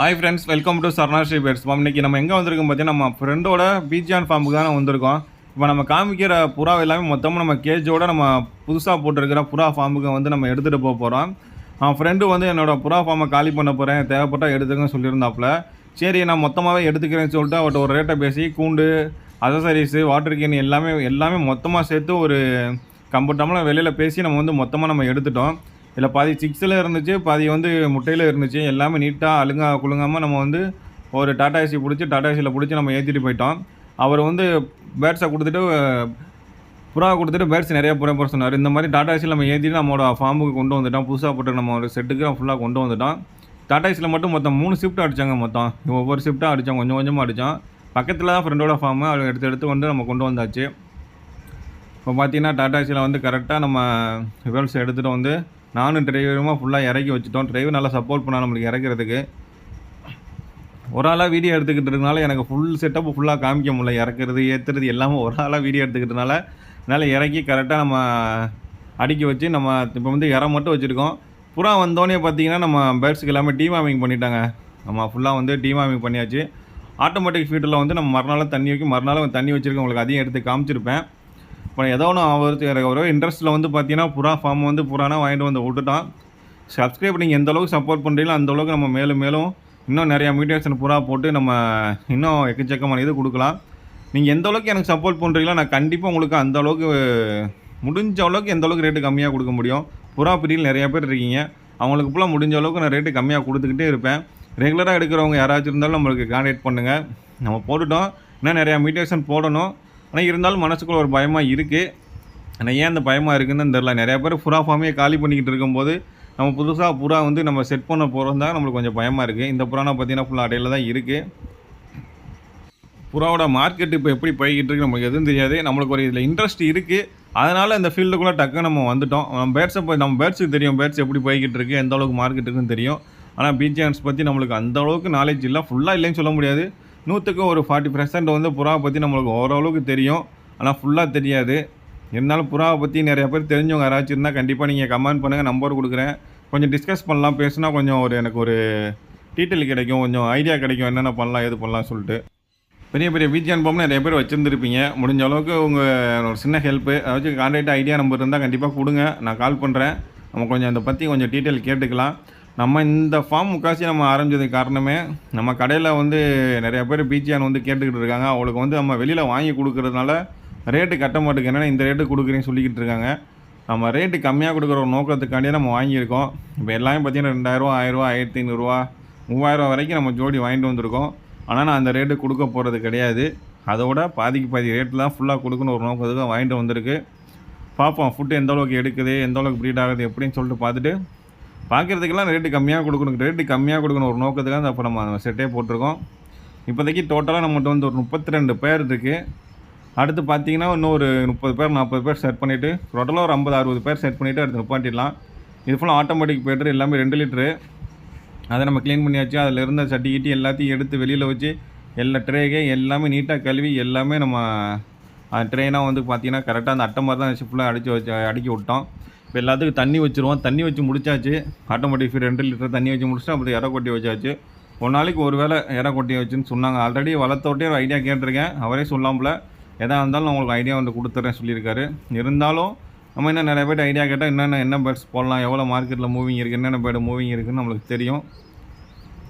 Hi friends welcome to Saranasri birds farm இன்றைக்கி நம்ம எங்கே வந்திருக்கோம் பார்த்தீங்கன்னா நம்ம ஃப்ரெண்டோட பீஜான் ஃபார்முக்கு தான் வந்திருக்கோம். இப்போ நம்ம காமிக்கிற புறா எல்லாமே மொத்தமாக நம்ம கேஜோட நம்ம புதுசாக போட்டிருக்கிற புறா ஃபார்முக்கு வந்து நம்ம எடுத்துகிட்டு போக போகிறோம் அவன் ஃப்ரெண்டு வந்து என்னோடய புறா ஃபார்மை காலி பண்ண போகிறேன் தேவைப்பட்டால் எடுத்துக்கன்னு சொல்லியிருந்தாப்புல. சரி நான் மொத்தமாகவே எடுத்துக்கிறேன்னு சொல்லிட்டு அவர்கிட்ட ஒரு ரேட்டை பேசி கூண்டு அசசரிஸு வாட்டர் கேன் எல்லாமே எல்லாமே மொத்தமாக சேர்த்து ஒரு கம்ஃபர்டபுளாக வெளியில் பேசி நம்ம வந்து மொத்தமாக நம்ம எடுத்துட்டோம். இதில் பாதி சிக்ஸில் இருந்துச்சு பாதி வந்து முட்டையில் இருந்துச்சு. எல்லாமே நீட்டாக அழுங்கா குலுங்காமல் நம்ம வந்து ஒரு டாடா ஏசி பிடிச்சி டாடா ஏசியில் பிடிச்சி நம்ம ஏற்றிட்டு போயிட்டோம். அவர் வந்து பேட்ஸை கொடுத்துட்டு புறா கொடுத்துட்டு பேட்ஸ் நிறைய புறா போட சொன்னார். இந்த மாதிரி டாடா ஏசியில் நம்ம ஏற்றிட்டு நம்மளோட ஃபார்முக்கு கொண்டு வந்துட்டோம். புதுசாக போட்டு நம்ம ஒரு செட்டுக்கு ஃபுல்லாக கொண்டு வந்துட்டோம். டாடா ஏசியில் மட்டும் மொத்தம் மூணு ஷிஃப்ட் அடித்தாங்க மொத்தம். ஒவ்வொரு ஷிஃப்ட்டாக அடித்தோம் கொஞ்சம் கொஞ்சமாக அடித்தோம் பக்கத்தில் தான் ஃப்ரெண்டோட ஃபார்மு அவங்க எடுத்து எடுத்து வந்து நம்ம கொண்டு வந்தாச்சு. இப்போ பார்த்தீங்கன்னா டாடா ஏசியில் வந்து கரெக்டாக நம்ம பேர்ட்ஸ் எடுத்துகிட்டு வந்து நானும் டிரைவருமா ஃபுல்லாக இறக்கி வச்சுட்டோம். டிரைவர் நல்லா சப்போர்ட் பண்ணா நம்மளுக்கு இறக்கிறதுக்கு. ஒரு ஆளாக வீடியோ எடுத்துக்கிட்டு இருக்கனால எனக்கு ஃபுல் செட்டப் ஃபுல்லாக காமிக்க முடியல. இறக்குறது ஏற்றுறது எல்லாமே ஒரு ஆளாக வீடியோ எடுத்துக்கிட்டனால அதனால் இறக்கி கரெக்டாக நம்ம அடுக்கி வச்சு நம்ம இப்போ வந்து இறம் மட்டும் வச்சுருக்கோம். புறா வந்தோடனே பார்த்தீங்கன்னா நம்ம பேர்ட்ஸுக்கு எல்லாமே டீமாமிங் பண்ணிட்டாங்க. நம்ம ஃபுல்லாக வந்து டீமாமிங் பண்ணியாச்சு. ஆட்டோமேட்டிக் ஃபீட்டரில் வந்து நம்ம மறுநாள் தண்ணி வைக்கும் மறுநாள் தண்ணி வச்சுருக்கோம் உங்களுக்கு அதையும் எடுத்து காமிச்சிருப்பேன். இப்போ ஏதோ ஒன்று அவருக்கு எனக்கு ஒரு இன்ட்ரெஸ்ட்டில் வந்து பார்த்தீங்கன்னா புறா ஃபார்ம் வந்து புறானா வாங்கிட்டு வந்து விட்டுட்டான். சப்ஸ்கிரைப் நீங்கள் எந்த அளவுக்கு சப்போர்ட் பண்ணுறீங்களோ அந்த அளவுக்கு நம்ம மேலும் மேலும் இன்னும் நிறையா மீடியேஷன் புறா போட்டு நம்ம இன்னும் எக்கச்சக்கமான இது கொடுக்கலாம். நீங்கள் எந்த அளவுக்கு எனக்கு சப்போர்ட் பண்ணுறீங்களோ நான் கண்டிப்பாக உங்களுக்கு அந்த அளவுக்கு முடிஞ்ச அளவுக்கு எந்த அளவுக்கு ரேட்டு கம்மியாக கொடுக்க முடியும். புறா பிரியில் நிறையா பேர் இருக்கீங்க. அவங்களுக்கு ஃபுல்லாக முடிஞ்ச அளவுக்கு நான் ரேட்டு கம்மியாக கொடுத்துக்கிட்டே இருப்பேன். ரெகுலராக எடுக்கிறவங்க யாராச்சும் இருந்தாலும் நம்மளுக்கு கான்டாக்ட் பண்ணுங்கள் நம்ம போட்டுட்டோம். இன்னும் நிறையா மீடியேஷன் போடணும். ஆனால் இருந்தாலும் மனசுக்குள்ள ஒரு பயமாக இருக்குது ஆனால் ஏன் அந்த பயமாக இருக்குன்னு தெரில நிறையா பேர் புறா ஃபார்மே காலி பண்ணிக்கிட்டு இருக்கும்போது நம்ம புதுசாக புறா வந்து நம்ம செட் பண்ண போகிறோம் தான் நம்மளுக்கு கொஞ்சம் பயமாக இருக்குது இந்த புறானா பார்த்தீங்கன்னா ஃபுல்லாக அடையில தான் இருக்குது புறாவோட மார்க்கெட் இப்போ எப்படி போய்கிட்டு இருக்கு நமக்கு எதுவும் தெரியாது. நம்மளுக்கு ஒரு இதில் இன்ட்ரெஸ்ட் இருக்குது அதனால் இந்த ஃபீல்டுக்குள்ளே டக்கு நம்ம வந்துட்டோம். நம்ம பேர்ட்ஸை போய் நம்ம பேர்ட்ஸுக்கு தெரியும். பேர்ட்ஸ் எப்படி போய்கிட்டு இருக்கு எந்த அளவுக்கு மார்க்கெட் இருக்குன்னு தெரியும். ஆனால் பீச்சான்ஸ் பற்றி நம்மளுக்கு அந்த அளவுக்கு நாலேஜ் இல்லை. ஃபுல்லாக இல்லைன்னு சொல்ல முடியாது. நூற்றுக்கு ஒரு ஃபார்ட்டி பர்சன்ட் வந்து புறாவை பற்றி நம்மளுக்கு ஓரளவுக்கு தெரியும். ஆனால் ஃபுல்லாக தெரியாது. இருந்தாலும் புறாவை பற்றி நிறைய பேர் தெரிஞ்சவங்க யாராச்சும் இருந்தால் கண்டிப்பாக நீங்கள் கமெண்ட் பண்ணுங்கள் நம்பர் கொடுக்குறேன். கொஞ்சம் டிஸ்கஸ் பண்ணலாம். பேசுனா கொஞ்சம் ஒரு எனக்கு ஒரு டீட்டெயில் கிடைக்கும். கொஞ்சம் ஐடியா கிடைக்கும். என்னென்ன பண்ணலாம் எது பண்ணலாம் சொல்லிட்டு. பெரிய பெரிய பிஜிஎன் பாம்பு நிறைய பேர் வச்சுருந்துருப்பீங்க. முடிஞ்ச அளவுக்கு உங்கள் ஒரு சின்ன ஹெல்ப்பு அதாச்சும் கான்டாக்ட் ஐடியா நம்பர் இருந்தால் கண்டிப்பாக கொடுங்க. நான் கால் பண்ணுறேன் நம்ம கொஞ்சம் அதை பற்றி கொஞ்சம் டீட்டெயில் கேட்டுக்கலாம். நம்ம இந்த ஃபார்ம் முக்காசி நம்ம ஆரம்பிச்சதுக்கு காரணமே நம்ம கடையில் வந்து நிறைய பேர் பிஜிஆன் வந்து கேட்டுக்கிட்டு இருக்காங்க. அவளுக்கு வந்து நம்ம வெளியில் வாங்கி கொடுக்கறதுனால ரேட்டு கட்ட மாட்டேங்க என்னென்னா இந்த ரேட்டு கொடுக்குறேன்னு சொல்லிக்கிட்டு இருக்காங்க. நம்ம ரேட்டு கம்மியாக கொடுக்குற ஒரு நோக்கத்துக்காண்டியே நம்ம வாங்கியிருக்கோம். இப்போ எல்லாமே பார்த்தீங்கன்னா ரெண்டாயிரரூவா ஆயிரரூவா ஆயிரத்தி ஐநூறுரூவா மூவாயிரரூவா வரைக்கும் நம்ம ஜோடி வாங்கிட்டு வந்திருக்கோம். ஆனால் நான் அந்த ரேட்டு கொடுக்க போகிறது கிடையாது. அதோட பாதிக்கு பாதி ரேட்டு தான் ஃபுல்லாக கொடுக்கணும் ஒரு நோக்கத்துக்கு வாங்கிட்டு வந்திருக்கு. பார்ப்போம் ஃபுட்டு எந்த அளவுக்கு எடுக்குது எந்த அளவுக்கு ப்ரீட் ஆகுது எப்படின்னு சொல்லிட்டு பார்த்துட்டு பார்க்குறதுக்கெல்லாம் ரேட்டு கம்மியாக கொடுக்கணும். ரேட்டு கம்மியாக கொடுக்கணும். ஒரு நோக்கத்துக்காக அப்போ நம்ம செட்டே போட்டிருக்கோம். இப்போதைக்கு டோட்டலாக நம்மகிட்ட வந்து ஒரு முப்பத்தி ரெண்டு பேர் இருக்குது அடுத்து பார்த்தீங்கன்னா இன்னும் ஒரு முப்பது பேர் நாற்பது பேர் செட் பண்ணிவிட்டு டோட்டலாக ஒரு ஐம்பது அறுபது பேர் செட் பண்ணிவிட்டு அடுத்து நிப்பாட்டிடலாம். இது ஃபுல்லாக ஆட்டோமேட்டிக் பேட்ரு எல்லாமே ரெண்டு லிட்ரு அதை நம்ம க்ளீன் பண்ணியாச்சு. அதில் இருந்த சட்டி கிட்டி எல்லாத்தையும் எடுத்து வெளியில் வச்சு எல்லா ட்ரேகே எல்லாமே நீட்டாக கழுவி எல்லாமே நம்ம ட்ரெயினாக வந்து பார்த்திங்கன்னா கரெக்டாக அந்த அட்டை மாதிரி தான் வச்சு ஃபுல்லாக அடித்து வச்சு அடுக்கி விட்டோம். இப்போ எல்லாத்துக்கும் தண்ணி வச்சுருவோம். தண்ணி வச்சு முடிச்சாச்சு. ஆட்டோமேட்டிக் ஃபீட் ரெண்டு லிட்டர் தண்ணி வச்சு முடிச்சுட்டு அப்புறம் இற கொட்டி வச்சாச்சு. ஒரு நாளைக்கு ஒரு வேளை இற கொட்டி வச்சுன்னு சொன்னாங்க. ஆல்ரெடி வளர்த்தோட்டே ஒரு ஐடியா கேட்டிருக்கேன். அவரே சொல்லாமல். எதாக இருந்தாலும் நான் உங்களுக்கு ஐடியா வந்து கொடுத்துட்றேன் சொல்லியிருக்காரு. இருந்தாலும் நம்ம இன்னும் நிறைய பேர் ஐடியா கேட்டால் என்னென்ன என்ன பேர்ட்ஸ் போடலாம் எவ்வளோ மார்க்கெட்டில் மூவிங் இருக்குது என்னென்ன பேர்டு மூவிங் இருக்குதுன்னு நம்மளுக்கு தெரியும்.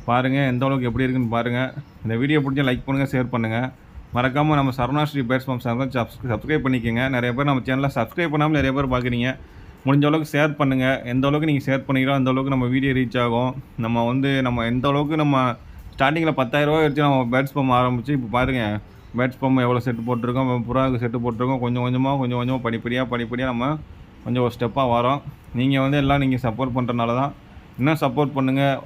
பாருங்கள் எந்த அளவுக்கு எப்படி இருக்குன்னு பாருங்கள் இந்த வீடியோ பிடிச்சா லைக் பண்ணுங்கள் ஷேர் பண்ணுங்கள் மறக்காமல் நம்ம Saranasri birds farm channel subscribe பண்ணிக்கோங்க. நிறைய பேர் நம்ம சேனலில் சப்ஸ்கிரைப் பண்ணாமல் நிறைய பேர் பார்க்குறீங்க முடிஞ்ச அளவுக்கு ஷேர் பண்ணுங்கள் எந்த அளவுக்கு நீங்கள் ஷேர் பண்ணிக்கிறோம் அந்த அளவுக்கு நம்ம வீடியோ ரீச் ஆகும். நம்ம வந்து நம்ம எந்த அளவுக்கு நம்ம ஸ்டார்டிங்கில் பத்தாயிரரூவா வச்சு நம்ம பேட்ஸ் பம்ப் ஆரம்பித்து இப்போ பாருங்கள் பேட்ஸ் பம்ப் எவ்வளோ செட்டு போட்டிருக்கோம் புறாவுக்கு செட்டு போட்டிருக்கோம். கொஞ்சம் கொஞ்சமாக கொஞ்சம் கொஞ்சமாக படிப்படியாக படிப்படியாக நம்ம கொஞ்சம் ஒரு ஸ்டெப்பாக வரோம். நீங்கள் வந்து எல்லாம் நீங்கள் சப்போர்ட் பண்ணுறனால தான் இன்னும் சப்போர்ட் பண்ணுங்கள்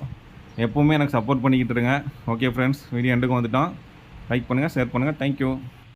எப்போவுமே எனக்கு சப்போர்ட் பண்ணிக்கிட்டு இருங்க. ஓகே ஃப்ரெண்ட்ஸ் வீடியோ எண்டுக்கு வந்துட்டோம். லைக் பண்ணுங்கள் ஷேர் பண்ணுங்கள் தேங்க்யூ